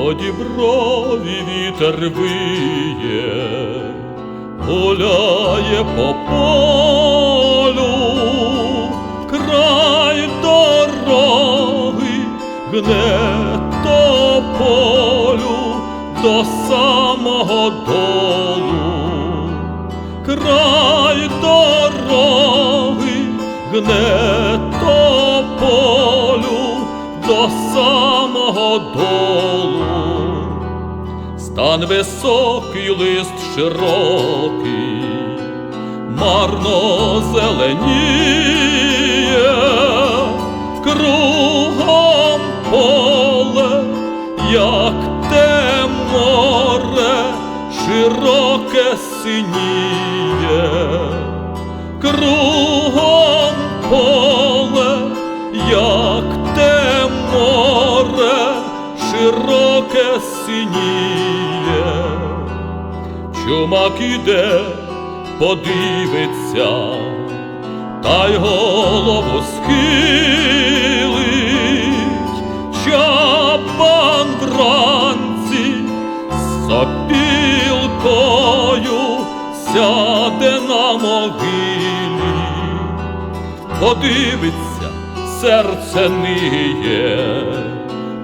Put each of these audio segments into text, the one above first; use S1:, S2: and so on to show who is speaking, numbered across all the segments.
S1: по діброві вітер виє, гуляє по полю, край дороги гне тополю до самого долу, край дороги гне тополю до самого долу. Стан високий, лист широкий, марно зеленіє, кругом поле, як те море, широке синіє, широке синіє. Чумак іде, подивиться, та й голову схилить, чабан вранці з сопілкою сяде на могилі, подивиться, серце ниє,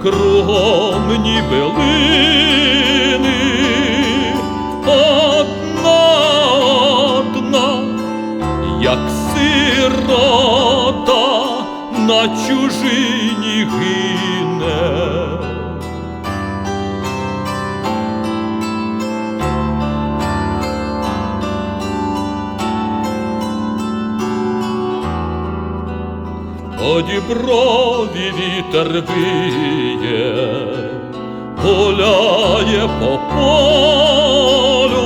S1: кругом ніби лини, одна, одна, як сирота на чужині гине. По діброві вітер виє, гуляє по полю,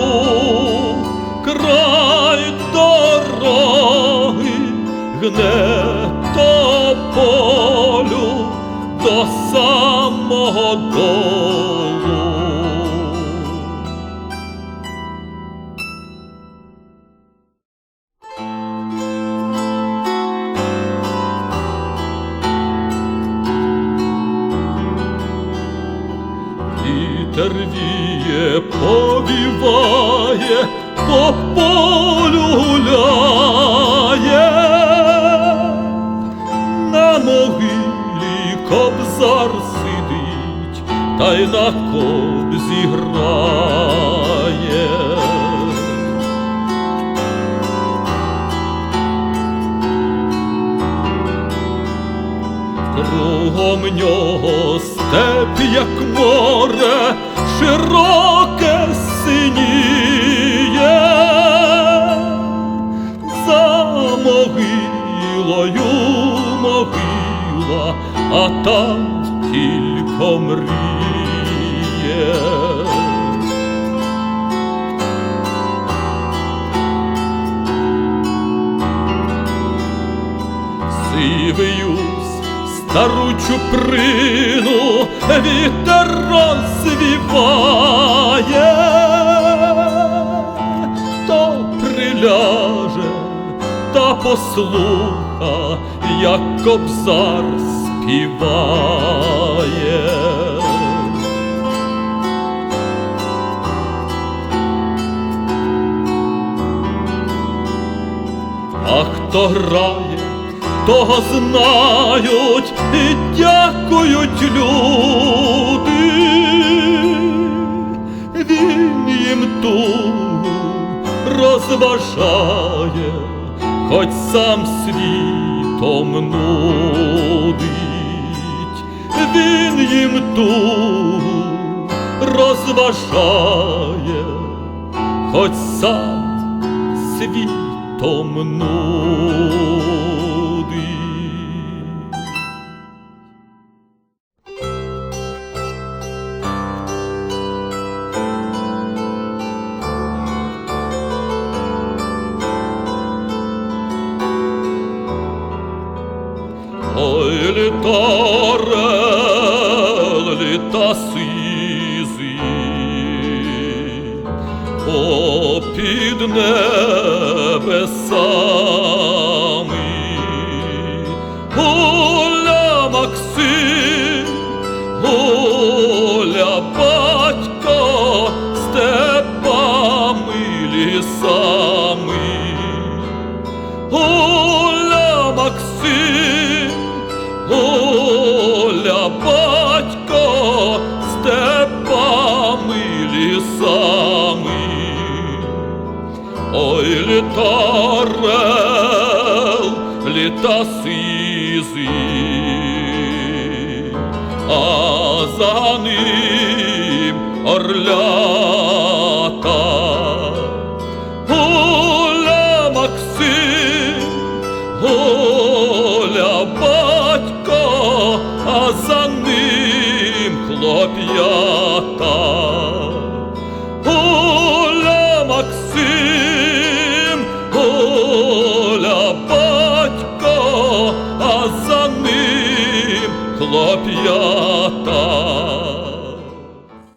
S1: край дороги гне тополю до самого долу. Віє, повіває, по полю гуляє, на могилі кобзар сидить, та й на кобзі грає. Кругом нього степ, як море, широке синіє, за могилою могила, а там тільки мріє. Сивиюсь стару чуприну вітер послуха, як кобзар співає. А хто грає, того знають і дякують люди. Він їм тугу розважає, хоч сам світом нудить. Він їм тугу розважає, хоч сам світом нудить. Ой, літаре, літа сизі, О, під небесами, Оля Максим, Оля батько, степами лісами. Орел, літа сизий, а за ним орлята. Оля Максим, Оля батько, а за ним хлоп'ята. Ним хлоп'ята.